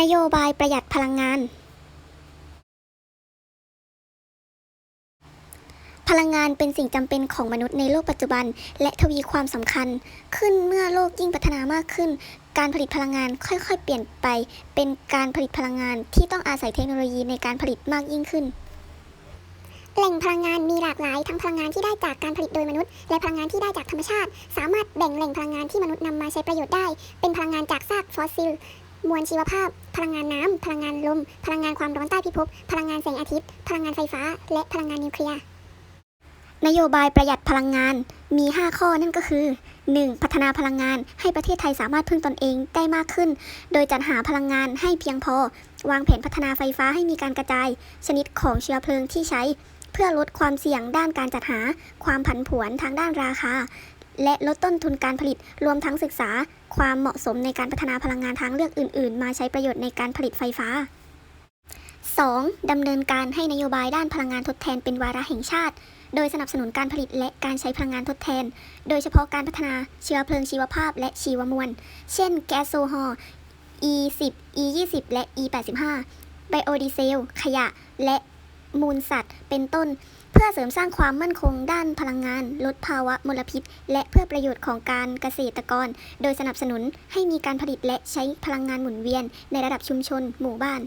นโยบายประหยัดพลังงาน พลังงานเป็นสิ่งจำเป็นของมนุษย์ในโลกปัจจุบัน และทวีความสำคัญ ขึ้นเมื่อโลกยิ่งพัฒนามากขึ้น การผลิตพลังงานค่อยๆ เปลี่ยนไป เป็นการผลิตพลังงานที่ต้องอาศัยเทคโนโลยีในการผลิตมากยิ่งขึ้นแหล่งพลังงานมีหลากหลายทั้งพลังงานที่ได้จากการผลิตโดยมนุษย์ และพลังงานที่ได้จากธรรมชาติ สามารถแบ่งแหล่งพลังงานที่มนุษย์นำมาใช้ประโยชน์ได้ เป็นพลังงานจากซากฟอสซิล มวลชีวภาพ พลังงานน้ำ พลังงานลม พลังงานความร้อนใต้พิภพ พลังงานแสงอาทิตย์ พลังงานไฟฟ้า และพลังงานนิวเคลียร์ นโยบายประหยัดพลังงานมี 5 ข้อนั่นก็คือ 1. พัฒนาพลังงานให้ประเทศไทยสามารถพึ่งตนเองได้มากขึ้น โดยจัดหาพลังงานให้เพียงพอ วางแผนพัฒนาไฟฟ้าให้มีการกระจาย ชนิดของเชื้อเพลิงที่ใช้ เพื่อลดความเสี่ยงด้านการจัดหา ความผันผวนทางด้านราคา และลดต้นทุนการผลิต รวมทั้งศึกษา ความเหมาะสมในการพัฒนาพลังงานทางเลือกอื่น ๆ มาใช้ประโยชน์ในการผลิตไฟฟ้า 2. ดำเนินการให้นโยบายด้านพลังงานทดแทนเป็นวาระแห่งชาติ โดยสนับสนุนการผลิตและการใช้พลังงานทดแทน โดยเฉพาะการพัฒนาเชื้อเพลิงชีวภาพและชีวมวล เช่น แก๊สโซฮอล์ E10 E20 และ E85 ไบโอดีเซล ขยะ และมูลสัตว์ เป็นต้น เพื่อเสริมสร้างความมั่นคงด้านพลังงาน ลดภาวะมลพิษ และเพื่อประโยชน์ของการเกษตรกร โดยสนับสนุนให้มีการผลิตและใช้พลังงานหมุนเวียน ในระดับชุมชน หมู่บ้าน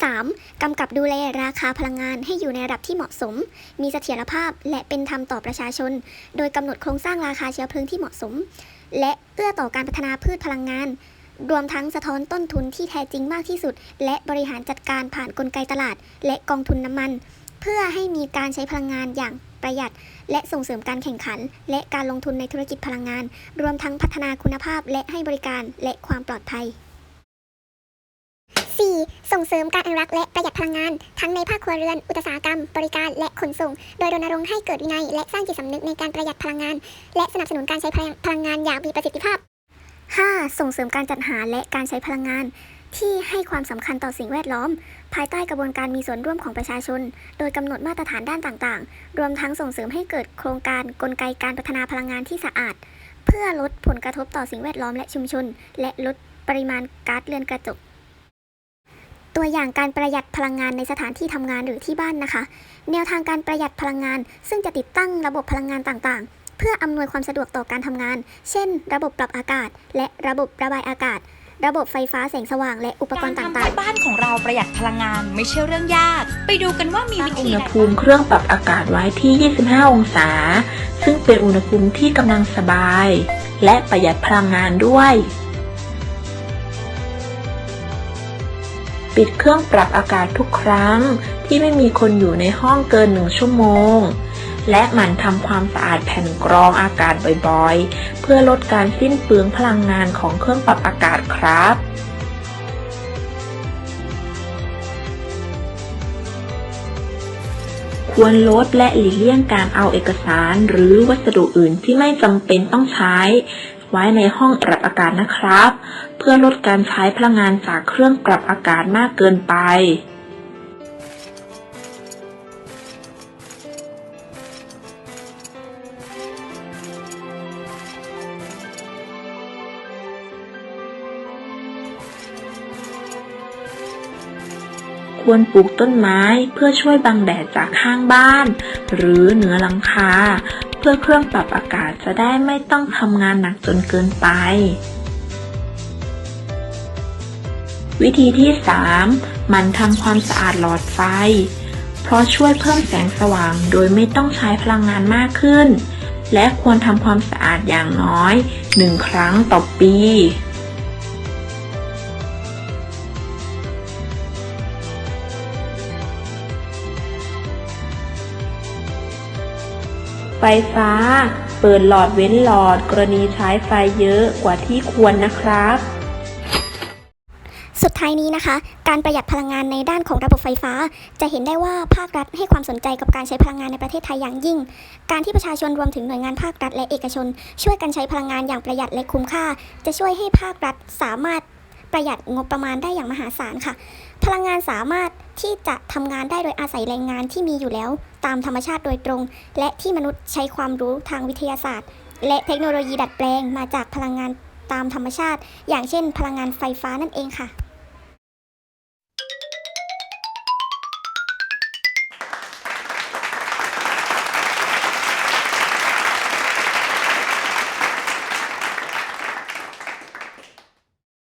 3. กำกับดูแลราคาพลังงานให้อยู่ในระดับที่เหมาะสม มีเสถียรภาพและเป็นธรรมต่อประชาชน โดยกำหนดโครงสร้างราคาเชื้อเพลิงที่เหมาะสม และเอื้อต่อการพัฒนาพืชพลังงาน รวมทั้งสะท้อนต้นทุนที่แท้จริงมากที่สุด และบริหารจัดการผ่านกลไกตลาด และกองทุนน้ำมัน เพื่อให้มีการใช้พลังงานอย่างประหยัด และส่งเสริมการแข่งขัน และการลงทุนในธุรกิจพลังงาน รวมทั้งพัฒนาคุณภาพและให้บริการและความปลอดภัย 4. ส่งเสริมการอนุรักษ์และประหยัดพลังงาน ทั้งในภาคครัวเรือน อุตสาหกรรม บริการและขนส่ง โดยรณรงค์ให้เกิดวินัย และสร้างจิตสำนึกในการประหยัดพลังงาน และสนับสนุนการใช้พลังงานอย่างมีประสิทธิภาพ 5. ส่งเสริมการจัดหาและการใช้พลังงาน ที่ให้ความสำคัญต่อสิ่งแวดล้อม ภายใต้กระบวนการมีส่วนร่วมของประชาชน โดยกำหนดมาตรฐานด้านต่างๆ รวมทั้งส่งเสริมให้เกิดโครงการกลไกการพัฒนาพลังงานที่สะอาด เพื่อลดผลกระทบต่อสิ่งแวดล้อมและชุมชน และลดปริมาณก๊าซเรือนกระจก ตัวอย่างการประหยัดพลังงานในสถานที่ทำงานหรือที่บ้านนะคะ แนวทางการประหยัดพลังงาน ซึ่งจะติดตั้งระบบพลังงานต่างๆ เพื่ออำนวยความสะดวกต่อการทำงาน เช่น ระบบปรับอากาศ และระบบระบายอากาศ ระบบไฟฟ้าแสงสว่างและอุปกการรณ์ทำต่างให้บ้านของเราประหยัดพลังงานไม่ใช่เรื่องยาก ไปดูกันว่ามีวิอุธีณหใดภูมิเครื่องปรับอากาศไว้ที่ 25 องศา ซึ่งเป็นอุณหภูมิที่กำลังสบาย และประหยัดพลังงานด้วย ปิดเครื่องปรับอากาศทุกครั้งที่ไม่มีคนอยู่ในห้องเกินหนึ่งชั่วโมง และหมั่นทำความสะอาดแผ่นกรองอากาศบ่อยๆ เพื่อลดการสิ้นเปลืองพลังงานของเครื่องปรับอากาศครับควรลดและหลีกเลี่ยงการเอาเอกสารหรือวัสดุอื่นที่ไม่จำเป็นต้องใช้ ไว้ในห้องปรับอากาศนะครับ เพื่อลดการใช้พลังงานจากเครื่องปรับอากาศมากเกินไป ควรปลูกต้นไม้เพื่อช่วยบังแดดจากข้างบ้าน หรือเหนือหลังคา เพื่อเครื่องปรับอากาศจะได้ไม่ต้องทำงานหนักจนเกินไป วิธีที่ 3 มันทำความสะอาดหลอดไฟ เพราะช่วยเพิ่มแสงสว่างโดยไม่ต้องใช้พลังงานมากขึ้น และควรทำความสะอาดอย่างน้อย 1 ครั้งต่อปี ไฟฟ้า เปิดหลอดเว้นหลอด กรณีใช้ไฟเยอะกว่าที่ควรนะครับสุดท้ายนี้นะคะ การประหยัดพลังงานในด้านของระบบไฟฟ้า จะเห็นได้ว่าภาครัฐให้ความสนใจกับการใช้พลังงานในประเทศไทยอย่างยิ่ง การที่ประชาชนรวมถึงหน่วยงานภาครัฐและเอกชน ช่วยกันใช้พลังงานอย่างประหยัดและคุ้มค่า จะช่วยให้ภาครัฐสามารถ ประหยัดงบประมาณได้อย่างมหาศาลค่ะ พลังงานสามารถที่จะทำงานได้โดยอาศัยแรงงานที่มีอยู่แล้ว ตามธรรมชาติโดยตรง และที่มนุษย์ใช้ความรู้ทางวิทยาศาสตร์ และเทคโนโลยีดัดแปลงมาจากพลังงานตามธรรมชาติ อย่างเช่น พลังงานไฟฟ้านั่นเองค่ะ